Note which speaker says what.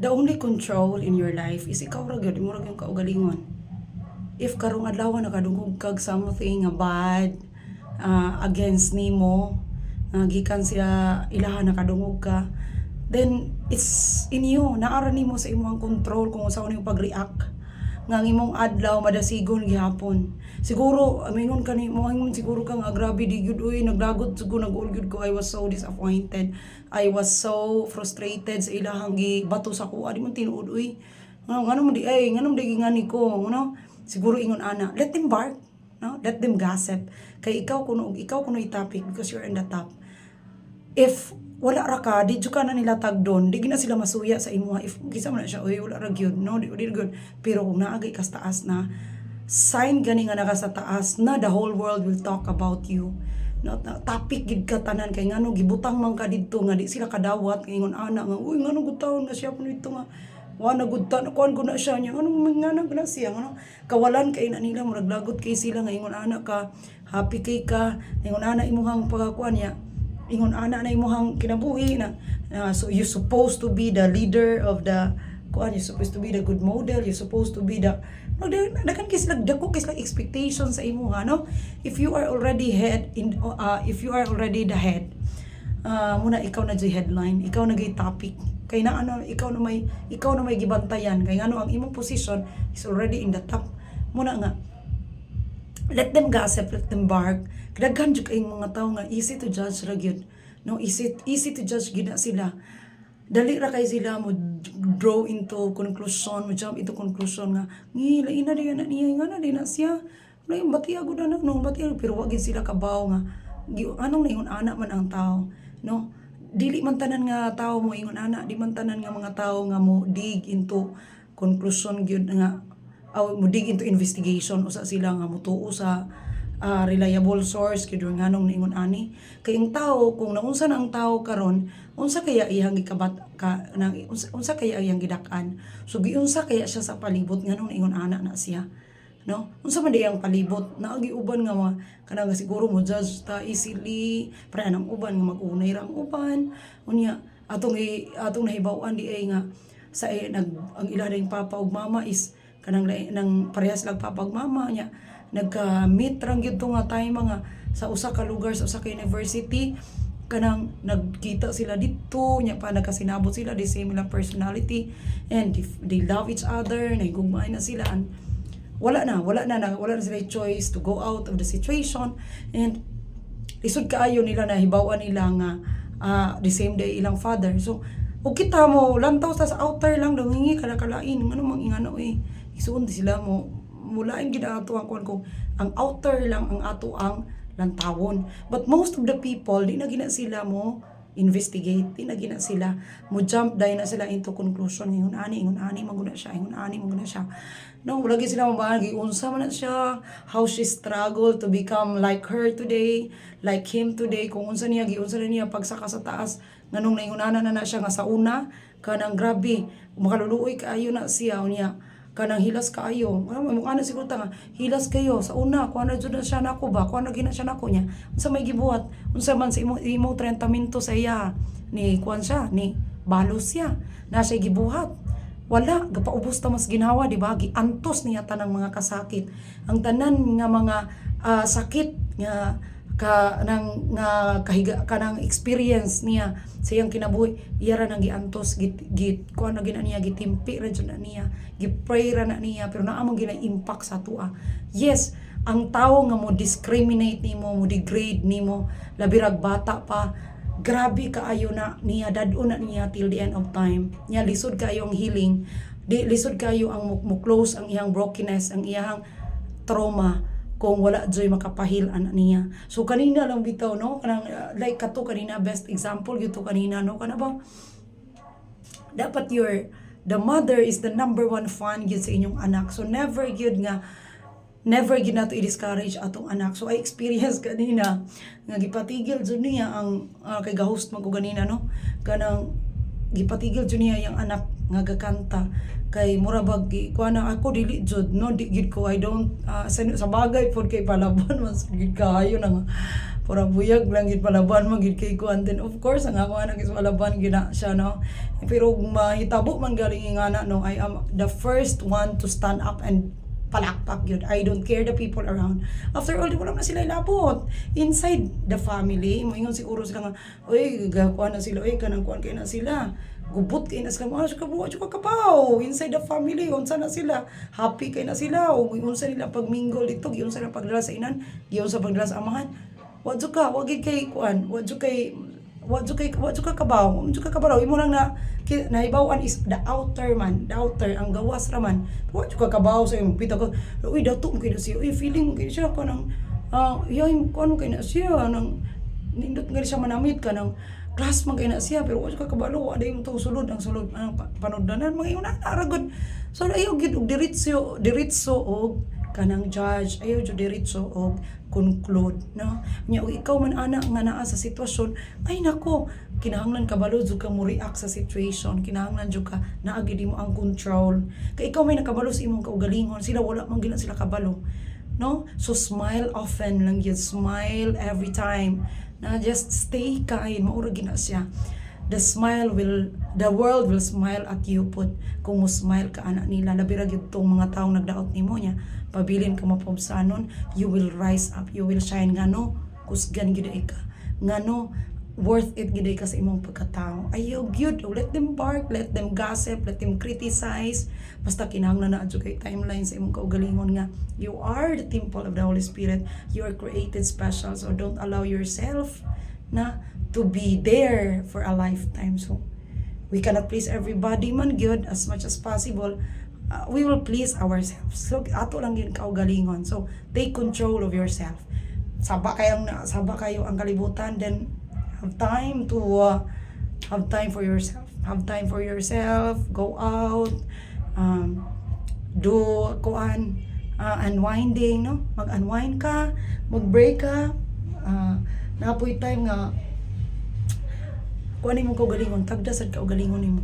Speaker 1: the only control in your life is ikaw ra gyud mo ra gyud kaugalingon if karong adlaw nakadungog kag something nga bad ah, against nimo nga gikan siya ilaha nakadungog ka then it's in you. Naara nimo sa imong control kung unsa nimo pag-react nga imong adlaw madasigon gihapon. Siguro amingon ka ni mo ingon siguro ka nga grabe di gyud uy nagdagot siguro nag gyud ko. I was so disappointed. I was so frustrated sa ilahang gi bato sa kuha. Di man tinuod uy. Nga ngano di ay ngano mo di ngani ko no? Siguro ingon ana let them bark no? Let them gossip. Kay ikaw kuno ikaw kuno topic because you're in the top if wala ra ka di ka na nila tagdon di gina sila masuya sa imo if kisa man na siya oy wala ra gyud. No di di gyud. Pero kung naagay kas taas na sign gani nga naka sa taas na the whole world will talk about you. No na, topic gid ka tanan kay ngano gibutang man ka didto nga di sila kadawat ingon ana nga uy ngano gutawon na siya kuno dito nga wa na kuan ko na siya niya. Ano nga na na siya ano kawalan kay na nila murag kay sila nga ingon ana ka happy kay ka ingon ana imuhang pagakuan niya ingon ana na imuhang kinabuhi na na, so you supposed to be the leader of the kuan you supposed to be the good model you supposed to be the no dagan kay sila dako kay sila expectation sa imo ha no? If you are already head in uh, if you are already the head uh, muna ikaw na jay headline ikaw na gay topic. Kay na ano ikaw na may ikaw na may gibantayan. Kay ngano ang imong position is already in the top. Muna nga let them gossip, let them bark. Kadaghan jud kayong mga tao nga easy to judge ra gyud. No, easy easy to judge gina sila. Dali ra kay sila mo draw into conclusion, mo jump into conclusion nga ngi lain na niya nga na di na siya. Lain bati agud na no, bati pero wa gid sila kabaw nga anong ningon ana man ang tao, no? Dili man tanan nga tao mo ingon ana, di man tanan nga mga tao nga mo dig into conclusion gyud nga aw mo dig into investigation. Usa sila nga mutuo sa ah, reliable source. Kay nga nganong ningon ani. Kay ang tao kung naunsa na ang tao karon unsa kaya iyang gikabat ka nang unsa, unsa kaya iyang gidak-an? So giunsa kaya siya sa palibot nganong ningon ana na siya? No? Unsa man di ang palibot? Naagi uban nga mga kanang siguro mo judge ta easily. Para nang uban? Nga mag-unay ra ang uban. Unya atong atong nahibaw-an di ay nga sa eh, nag ang ila papa ug mama is kanang nang parehas lang papa ug mama nya nagka meet rang to nga time mga sa usa ka lugar sa usa ka university. Kanang nagkita sila dito nya pa nagkasinabot sila the same lang personality. And if they love each other nahigugmay na sila. And wala na wala na, na wala na sila choice to go out of the situation. And lisod kaayo nila na hibawan nila nga ah, the same day ilang father. So ug kita mo lantaw sa outer lang daw ngingi kada kalain ano mang ingano eh isuon sila mo gid ang kuan kung ang outer lang ang ato ang lantawon. But most of the people di na gina sila mo investigate di na gina sila mo jump dahil na sila into conclusion ingon ani ingon ani maguna siya ingon ani maguna siya. No wala gid sila mabahagi unsa man siya how she struggled to become like her today like him today kung unsa niya giunsa niya pagsaka sa taas nganong naingunana na na siya nga sa una kanang grabe makaluluoy kaayo na siya niya kanang hilas kaayo ano mo ana siguro ta nga hilas kayo. Sa una kuan na jud na siya nako ba? Kuan na gina siya nako niya. Unsa may gibuhat? Unsa man sa imo imo tratamento sa iya? Ni kuan siya ni balos siya. Na siya gibuhat. Wala gapaubos ta mas ginawa di ba? Giantos niya tanang mga kasakit. Ang tanan nga mga ah, sakit nga ka nang nga kahiga kanang experience niya sa iyang kinabuhi iya ra nang giantos git git kuan na gina niya gitimpi ra na niya gipray ra na niya pero naa man gina impact sa tua. Yes ang tao nga mo discriminate nimo mo degrade nimo labi rag bata pa grabe kaayo na niya dad na niya till the end of time. Niya lisod kaayo ang healing di lisod kaayo ang mo, mo close ang iyang brokenness ang iyang trauma kung wala joy makapahil ana niya. So kanina lang bitaw no? Kanang uh, like kato kanina best example gyud to kanina no? Kana ba? Dapat your the mother is the number one fan gyud sa inyong anak. So never gyud nga never gyud nato i-discourage atong anak. So I experience kanina nga gipatigil jud niya ang uh, kay ga-host man ko ganina no? Kanang gipatigil jud niya yung anak nga gakanta kay mura bag gi- kuha na ako dili jud no di gid ko I don't ah, sa, sa bagay pod kay palaban mas gid kayo na nga pura buyag lang gid palaban man gid kay kuan then of course ang ako anak is palaban gina siya no pero mahitabo man galing nga na no I am the first one to stand up and palakpak yun. I don't care the people around. After all, di wala na sila ilabot. Inside the family, moingon siguro sila nga, oy, gakuha na sila, oy, kanang kuhan kayo na sila. Gubot kayo na sila, sila buwa, sila kapaw. Inside the family, unsa na sila. Happy kayo na sila. O unsa nila pagmingle dito, unsa nila pagdala sa inan, unsa pagdala sa amahan. Wadyo ka, wag kay kuan, wadyo kay wadyo kay wadyo ka kabaw wadyo ka kabaw imo lang na nahibawan is the outer man the outer ang gawas raman wadyo ka kabaw sa imong pita ko uy dato mo kay na siya uy feeling mo kay siya ko nang ah yoy ko ano kay na siya nang nindot nga siya manamit ka nang class man na siya pero wadyo ka kabalo wala yung tong sulod ang sulod ang pa- panuddanan mga yun na aragod so ayaw gid og diretso diretso og kanang judge ayaw jud diretso og conclude no? Nya ikaw man ana nga naa sa sitwasyon ay nako kinahanglan ka balo jud ka mo react sa situation. Kinahanglan jud ka naa gid mo ang control. Kay ikaw may nakabalo sa imong kaugalingon sila wala man gina sila kabalo no? So smile often lang yun smile every time na just stay kind maura gina siya. The smile will the world will smile at you put kung mo smile ka anak nila. Labi ra tong mga taong nagdaot nimo niya. Pabilin ka mapobsanon you will rise up you will shine. Ngano kusgan gyud ka ngano worth it gyud ka sa imong pagkatao ayaw gyud let them bark let them gossip let them criticize basta kinahanglan na adyo kay timeline sa imong kaugalingon nga you are the temple of the Holy Spirit you are created special so don't allow yourself na to be there for a lifetime. So, we cannot please everybody man good as much as possible. Uh, we will please ourselves. So, ato lang yun kaugalingon. So, take control of yourself. Saba kayong na, saba kayo ang kalibutan, then have time to uh, have time for yourself. Have time for yourself. Go out. Um, do kuan uh, unwinding no mag-unwind ka mag-break ka uh, napoy time nga kuan imong kaugalingon tagda sad kaugalingon nimo